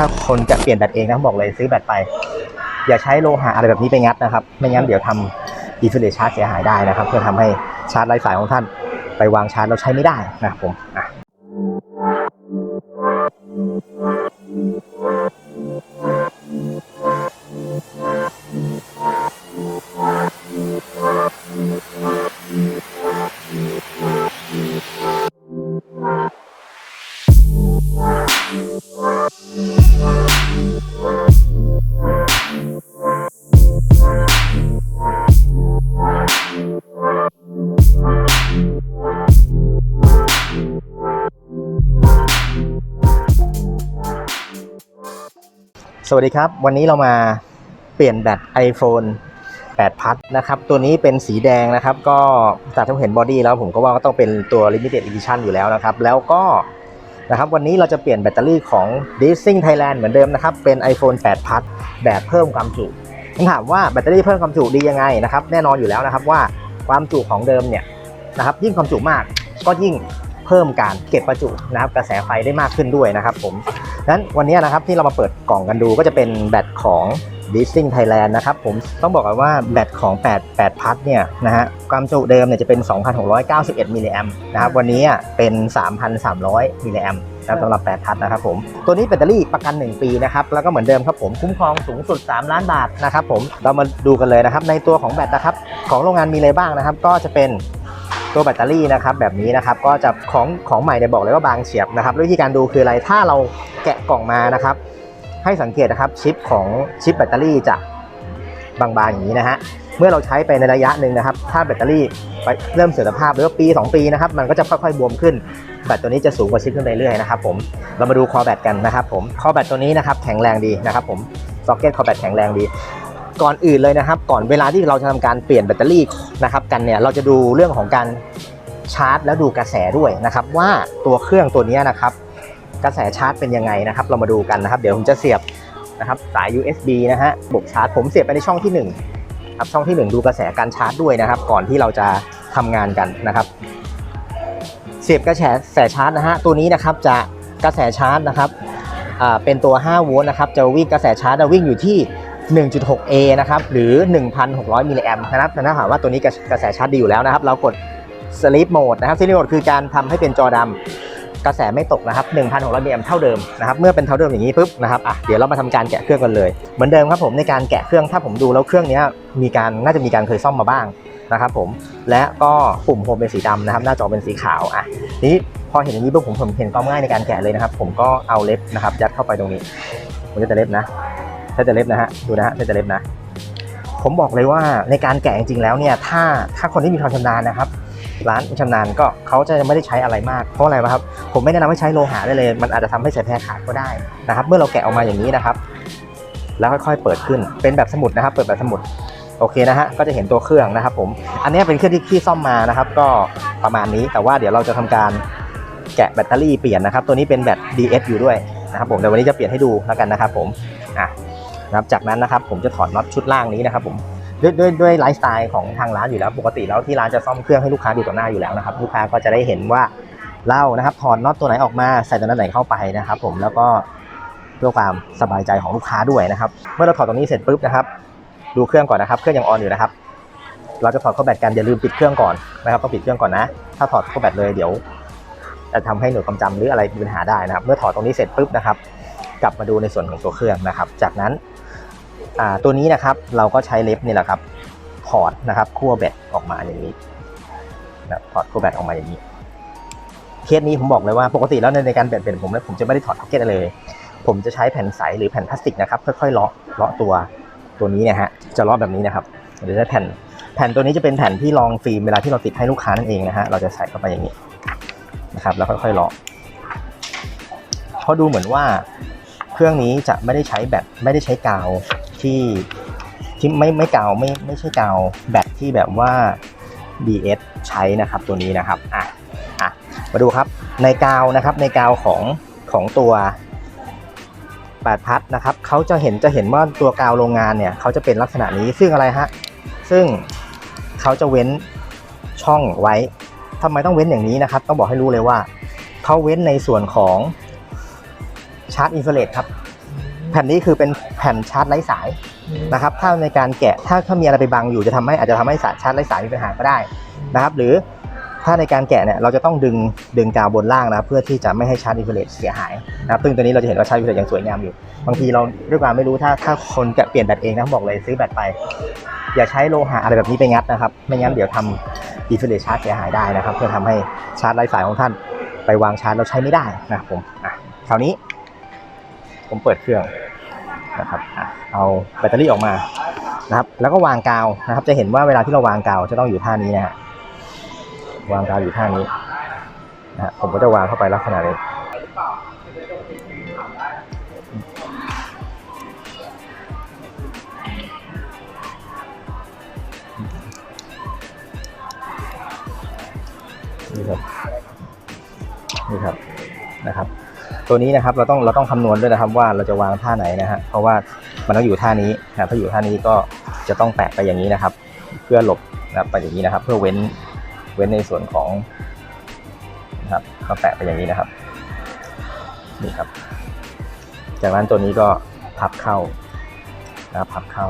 ถ้าคนจะเปลี่ยนแบตเองนะบอกเลยซื้อแบตไป อย่าใช้โลหะอะไรแบบนี้ไปงัดนะครับ ไม่งั้นเดี๋ยวทำอินฟิเลชาร์จเสียหายได้นะครับ เพื่อทำให้ชาร์จไร้สายของท่าน ไปวางชาร์จเราใช้ไม่ได้นะครับผมอะ สวัสดีครับ วันนี้เรามาเปลี่ยนแบต iPhone 8 พัทนะครับ ตัวนี้เป็นสีแดงนะครับ ก็จากที่ผมเห็นบอดี้แล้วผมก็ว่าก็ต้องเป็นตัว Limited Edition อยู่แล้วนะครับ แล้วก็นะครับวันนี้เราจะเปลี่ยนแบตเตอรี่ของ d i s i n g Thailand เหมือนเดิมนะครับ เป็น iPhone 8 พัทแบบเพิ่มความจุผมถามว่าแบตเตอรี่เพิ่มความจุดียังไงนะครับ แน่นอนอยู่แล้วนะครับว่าความจุของเดิมเนี่ยนะครับยิ่งความจุมากก็ยิ่ง เพิ่มการเก็บประจุนะครับกระแสไฟได้มากขึ้นด้วยนะครับผมนั้นวันนี้นะครับที่เรามาเปิดกล่องกันดูก็จะเป็นแบตของ d i s i n g Thailand นะครับผมต้องบอกกันว่าแบตของ 8 8 พัทเนี่ยนะฮะความจุเดิมเนี่ยจะเป็น 2,691 มิลลิแอมนะครับวันนี้เป็น 3,300 มิลลิแอมนะครับสำหรับ 8 พัทนะครับผมตัวนี้แบตเตอรี่ประกัน 1 ปีนะครับแล้วก็เหมือนเดิมครับผมคุ้มครองสูงสุด 3 ล้านบาทนะครับผมเรามาดูกันเลยนะครับในตัวของแบตนะครับของโรงงานมีอะไรบ้างนะครับ ก็จะเป็น ตัวแบตเตอรี่นะครับแบบนี้นะครับก็จะของของใหม่เนี่ยบอกเลยว่าบางเฉียบนะครับวิธีการดูคืออะไรถ้าเราแกะกล่องมานะครับ ให้สังเกตนะครับชิปของชิปแบตเตอรี่จะบางๆอย่างนี้นะฮะเมื่อเราใช้ไปในระยะหนึ่งนะครับ ถ้าแบตเตอรี่ไปเริ่มเสื่อมสภาพหรือว่าปี 2 ปีนะครับมันก็จะค่อยๆบวมขึ้นแบตตัวนี้จะสูงกว่าชิปขึ้นไปเรื่อยๆนะครับผมเรามาดูคอแบตกันนะครับผมคอแบตตัวนี้นะครับแข็งแรงดีนะครับผมซ็อกเก็ตคอแบตแข็งแรงดี ก่อนอื่นเลยนะครับ ก่อนเวลาที่เราจะทำการเปลี่ยนแบตเตอรี่นะครับกันเนี่ยเราจะดูเรื่องของการชาร์จ แล้วดูกระแสด้วยนะครับ ว่าตัวเครื่องตัวนี้นะครับ กระแสชาร์จเป็นยังไงนะครับ เรามาดูกันนะครับ เดี๋ยวผมจะเสียบนะครับสาย USB นะฮะระบบชาร์จ ผมเสียบไปในช่องที่1ครับช่องที่ 1 ดูกระแสการชาร์จด้วยนะครับ ก่อนที่เราจะทำงานกันนะครับ เสียบกระแสแสชาร์จนะฮะตัวนี้นะครับจะกระแสชาร์จนะครับเป็นตัว 5 โวลต์นะครับ จะวิ่งกระแสชาร์จจะวิ่งอยู่ที่ 1.6A นะครับหรือ 1,600 มิลลิแอมป์นะครับแต่ถ้าหากว่าตัวนี้กระแสชาร์จดีอยู่แล้วนะครับ เรากด Sleep Mode นะครับ Sleep Mode คือการทำให้เป็นจอดำกระแสไม่ตกนะครับ 1,600มิลลิแอมป์เท่าเดิมนะครับ เมื่อเป็นเท่าเดิมอย่างนี้ปุ๊บนะครับอะเดี๋ยวเรามาทำการแกะเครื่องกันเลย เหมือนเดิมครับผมในการแกะเครื่องถ้าผมดูแล้วเครื่องนี้มีการน่าจะมีการเคยซ่อมมาบ้างนะครับผมและก็ปุ่มโฮมเป็นสีดำนะครับ หน้าจอเป็นสีขาวอะนี้พอเห็นอย่างนี้ปุ๊บผมผมเห็นความง่ายในการแกะเลยนะครับ ผมก็เอาเล็บนะครับ ยัดเข้าไปตรงนี้ผมจะเล็บนะ ถ้าจะเล็บนะฮะดูนะฮะถ้าจะเล็บนะ ผมบอกเลยว่าในการแกะจริงๆแล้วเนี่ยถ้าถ้าคนที่มีความชำนาญนะครับ ร้านชำนาญก็เขาจะไม่ได้ใช้อะไรมากเพราะอะไรวะครับ ผมไม่แนะนำให้ใช้โลหะได้เลย มันอาจจะทำให้สายแพรขาดก็ได้นะครับ เมื่อเราแกะออกมาอย่างนี้นะครับ แล้วค่อยๆเปิดขึ้นเป็นแบบสมุดนะครับ เปิดแบบสมุดโอเคนะฮะ ก็จะเห็นตัวเครื่องนะครับผม อันนี้เป็นเครื่องที่ที่ซ่อมมานะครับ ก็ประมาณนี้ แต่ว่าเดี๋ยวเราจะทำการแกะแบตเตอรี่เปลี่ยนนะครับ ตัวนี้เป็นแบต DS อยู่ด้วยนะครับผมเดี๋ยววันนี้จะเปลี่ยนให้ดูแล้วกันนะครับผม อะ นะครับจากนั้นนะครับผมจะถอดน็อตชุดล่างนี้นะครับผมด้วยด้วยด้วยไลฟ์สไตล์ของทางร้านอยู่แล้ว ปกติแล้วที่ร้านจะซ่อมเครื่องให้ลูกค้าดูต่อหน้าอยู่แล้วนะครับลูกค้าก็จะได้เห็นว่าเรานะครับถอดน็อตตัวไหนออกมาใส่ตัวนั้นไหนเข้าไปนะครับ ผมแล้วก็เพื่อความสบายใจของลูกค้าด้วยนะครับ เมื่อเราถอดตรงนี้เสร็จปุ๊บนะครับ ดูเครื่องก่อนนะครับ เครื่องยังออนอยู่นะครับ เราจะถอดเข้าแบตกันอย่าลืมปิดเครื่องก่อนนะครับต้องปิดเครื่องก่อนนะ ถ้าถอดเข้าแบตเลยเดี๋ยวจะทำให้หน่วยความจำหรืออะไรมีปัญหาได้นะครับ เมื่อถอดตรงนี้เสร็จปุ๊บนะครับ กลับมาดูในส่วนของตัวเครื่องนะครับ จากนั้น ตัวนี้นะครับเราก็ใช้เล็บนี่แหละครับถอดนะครับขั้วแบตออกมาอย่างนี้นะถอดขั้วแบตออกมาอย่างนี้ เคสนี้ผมบอกเลยว่าปกติแล้วในในการแบตเป็นผมแล้วผมจะไม่ได้ถอดพ็อกเก็ตเลย ผมจะใช้แผ่นใสหรือแผ่นพลาสติกนะครับค่อยๆเลาะเลาะตัวตัวนี้นะฮะจะเลาะแบบนี้นะครับเดี๋ยวใช้แผ่นแผ่นตัวนี้จะเป็นแผ่นที่รองฟิล์มเวลาที่เราติดให้ลูกค้านั่นเองนะฮะเราจะใส่เข้าไปอย่างนี้นะครับ แล้วค่อยๆเลาะเพราะดูเหมือนว่าเครื่องนี้จะไม่ได้ใช้แบตไม่ได้ใช้กาว ที่ที่ไม่ไม่กาวไม่ไม่ใช่กาวแบตที่แบบว่า DS ใช้นะครับตัวนี้นะครับอะอะมาดูครับในกาวนะครับในกาวของของตัวแปดพัดนะครับเขาจะเห็นจะเห็นว่าตัวกาวโรงงานเนี่ยเขาจะเป็นลักษณะนี้ซึ่งอะไรฮะซึ่งเขาจะเว้นช่องไว้ทำไมต้องเว้นอย่างนี้นะครับ ต้องบอกให้รู้เลยว่าเขาเว้นในส่วนของชาร์จอินฟราเรดครับ แผ่นนี้คือเป็นแผ่นชาร์จไร้สายนะครับถ้าในการแกะถ้าถ้ามีอะไรไปบังอยู่จะทำให้อาจจะทำให้สายชาร์จไร้สายมีปัญหาก็ได้นะครับ หรือถ้าในการแกะเนี่ยเราจะต้องดึงดึงกาวบนล่างนะครับเพื่อที่จะไม่ให้ชาร์จอินฟลเลตเสียหายนะครับซึ่งตัวนี้เราจะเห็นว่าชาร์จอินฟลเลตยังสวยงามอยู่ บางทีเราด้วยความไม่รู้ถ้าถ้าคนแกะเปลี่ยนแบตเองนะบอกเลยซื้อแบตไป อย่าใช้โลหะอะไรแบบนี้ไปงัดนะครับไม่งั้นเดี๋ยวทำอินฟลเลตชาร์จเสียหายได้นะครับเพื่อทำให้ชาร์จไร้สายของท่าน ไปวางชาร์จเราใช้ไม่ได้นะครับผมอะคราวนี้ ผมเปิดเครื่องนะครับเอาแบตเตอรี่ออกมานะครับ แล้วก็วางกาวนะครับ จะเห็นว่าเวลาที่เราวางกาวจะต้องอยู่ท่านี้นะฮะวางกาวอยู่ท่านี้นะฮะผมก็จะวางเข้าไปลักษณะนี้นี่ครับนี่ครับนะครับ ตัวนี้นะครับเราต้องเราต้องคำนวณด้วยนะครับว่าเราจะวางท่าไหนนะฮะเพราะว่ามันต้องอยู่ท่านี้นะถ้าอยู่ท่านี้ก็จะต้องแปะไปอย่างนี้นะครับ เพื่อหลบนะครับไปอย่างนี้นะครับ เพื่อเว้นเว้นในส่วนของนะครับก็แปะไปอย่างนี้นะครับนี่ครับ จากนั้นตัวนี้ก็พับเข้านะครับพับเข้า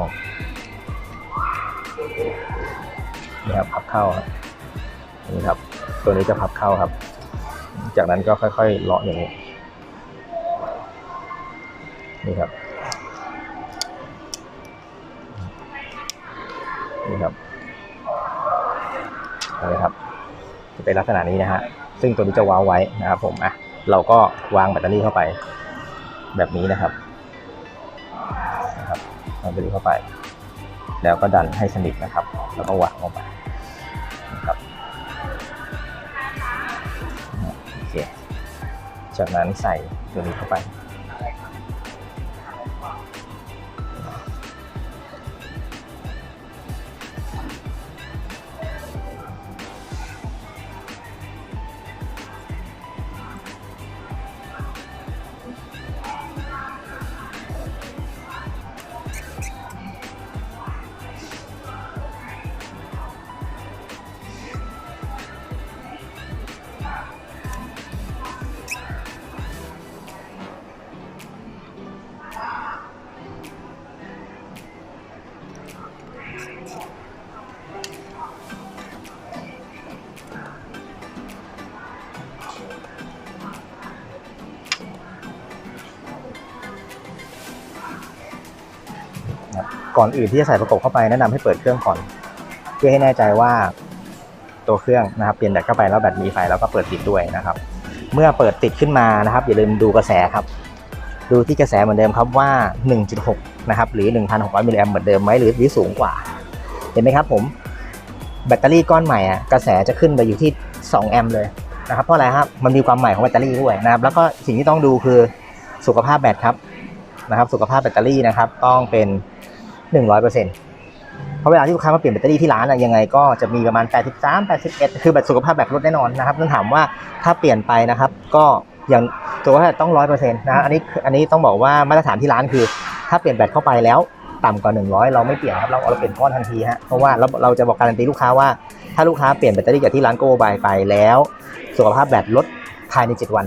นี่ครับพับเข้าครับนี่ครับ ตัวนี้จะพับเข้าครับ จากนั้นก็ค่อยๆเลาะอย่างนี้ นี่ครับ นี่ครับเห็นไหมครับ จะเป็นลักษณะนี้นะฮะ ซึ่งตัวนี้จะว้าวไว้นะครับผม อะ เราก็วางแบตเตอรี่เข้าไป แบบนี้นะครับนะครับวางแบตเตอรี่เข้าไป แล้วก็ดันให้สนิทนะครับ แล้วก็วางลงไปนะครับโอเค จากนั้นใส่ตัวนี้เข้าไป ก่อนอื่นที่จะใส่ประกบเข้าไปแนะนำให้เปิดเครื่องก่อน เพื่อให้แน่ใจว่าตัวเครื่องนะครับเปลี่ยนแบตเข้าไปแล้วแบตมีไฟแล้วก็เปิดติดด้วยนะครับ เมื่อเปิดติดขึ้นมานะครับ อย่าลืมดูกระแสครับ ดูที่กระแสเหมือนเดิมครับว่า 1.6 นะครับหรือ 1,600 มิลลิแอมเหมือนเดิมไหมหรือหรือสูงกว่า เห็นไหมครับผมแบตเตอรี่ก้อนใหม่อะกระแสจะขึ้นไปอยู่ที่ 2 แอมป์เลยนะครับเพราะอะไรครับมันมีความใหม่ของแบตเตอรี่ด้วยนะครับแล้วก็สิ่งที่ต้องดูคือสุขภาพแบตครับนะครับ สุขภาพแบตเตอรี่นะครับ ต้องเป็น 100%เพราะเวลาที่ลูกค้ามาเปลี่ยนแบตเตอรี่ที่ร้านอะยังไงก็จะมีประมาณ 83 81 คือแบตสุขภาพแบตลดแน่นอนนะครับต้องถามว่าถ้าเปลี่ยนไปนะครับ ก็อย่างตัวว่าต้อง100%นะฮะอันนี้อันนี้ต้องบอกว่ามาตรฐานที่ร้านคือ ถ้าเปลี่ยนแบตเข้าไปแล้วต่ำกว่า 100 เราไม่เปลี่ยนครับเราเราเปลี่ยนก้อนทันทีฮะเพราะว่าเราเราจะบอกการันตีลูกค้าว่าถ้าลูกค้าเปลี่ยนแบตเตอรี่จากที่ร้านโกบายไปแล้ว สุขภาพแบตลดภายใน 7 วัน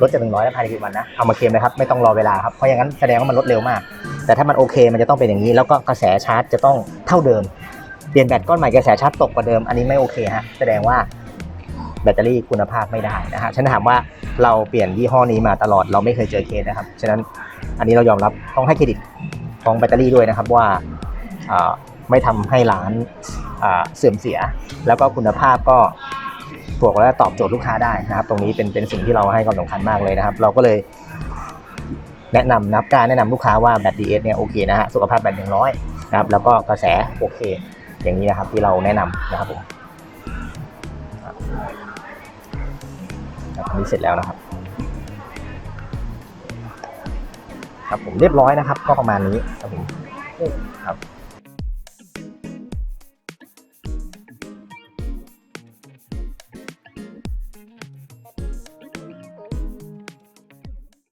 ลดจาก100แล้วภายใน7วันนะเอามาเคลมเลยครับไม่ต้องรอเวลาครับเพราะอย่างนั้นแสดงว่ามันลดเร็วมาก แต่ถ้ามันโอเคมันจะต้องเป็นอย่างนี้ แล้วก็กระแสชาร์จจะต้องเท่าเดิม เปลี่ยนแบตก้อนใหม่กระแสชาร์จตกกว่าเดิม อันนี้ไม่โอเคฮะ แสดงว่าแบตเตอรี่คุณภาพไม่ได้นะฮะ ฉันถามว่าเราเปลี่ยนยี่ห้อนี้มาตลอดเราไม่เคยเจอเคสนะครับ ฉะนั้นอันนี้เรายอมรับต้องให้เครดิตของแบตเตอรี่ด้วยนะครับว่าไม่ทำให้ร้านเสื่อมเสีย แล้วก็คุณภาพก็บอกว่าตอบโจทย์ลูกค้าได้นะครับ ตรงนี้เป็นเป็นสิ่งที่เราให้ความสำคัญมากเลยนะครับ เราก็เลย แนะนำนะครับการแนะนำลูกค้าว่าแบต DS เนี่ยโอเคนะฮะสุขภาพแบตหนึ่งร้อยนะครับแล้วก็กระแสโอเค อย่างนี้นะครับที่เราแนะนำนะครับผมอันนี้เสร็จแล้วนะครับครับผมเรียบร้อยนะครับ ก็ประมาณนี้ครับผมครับ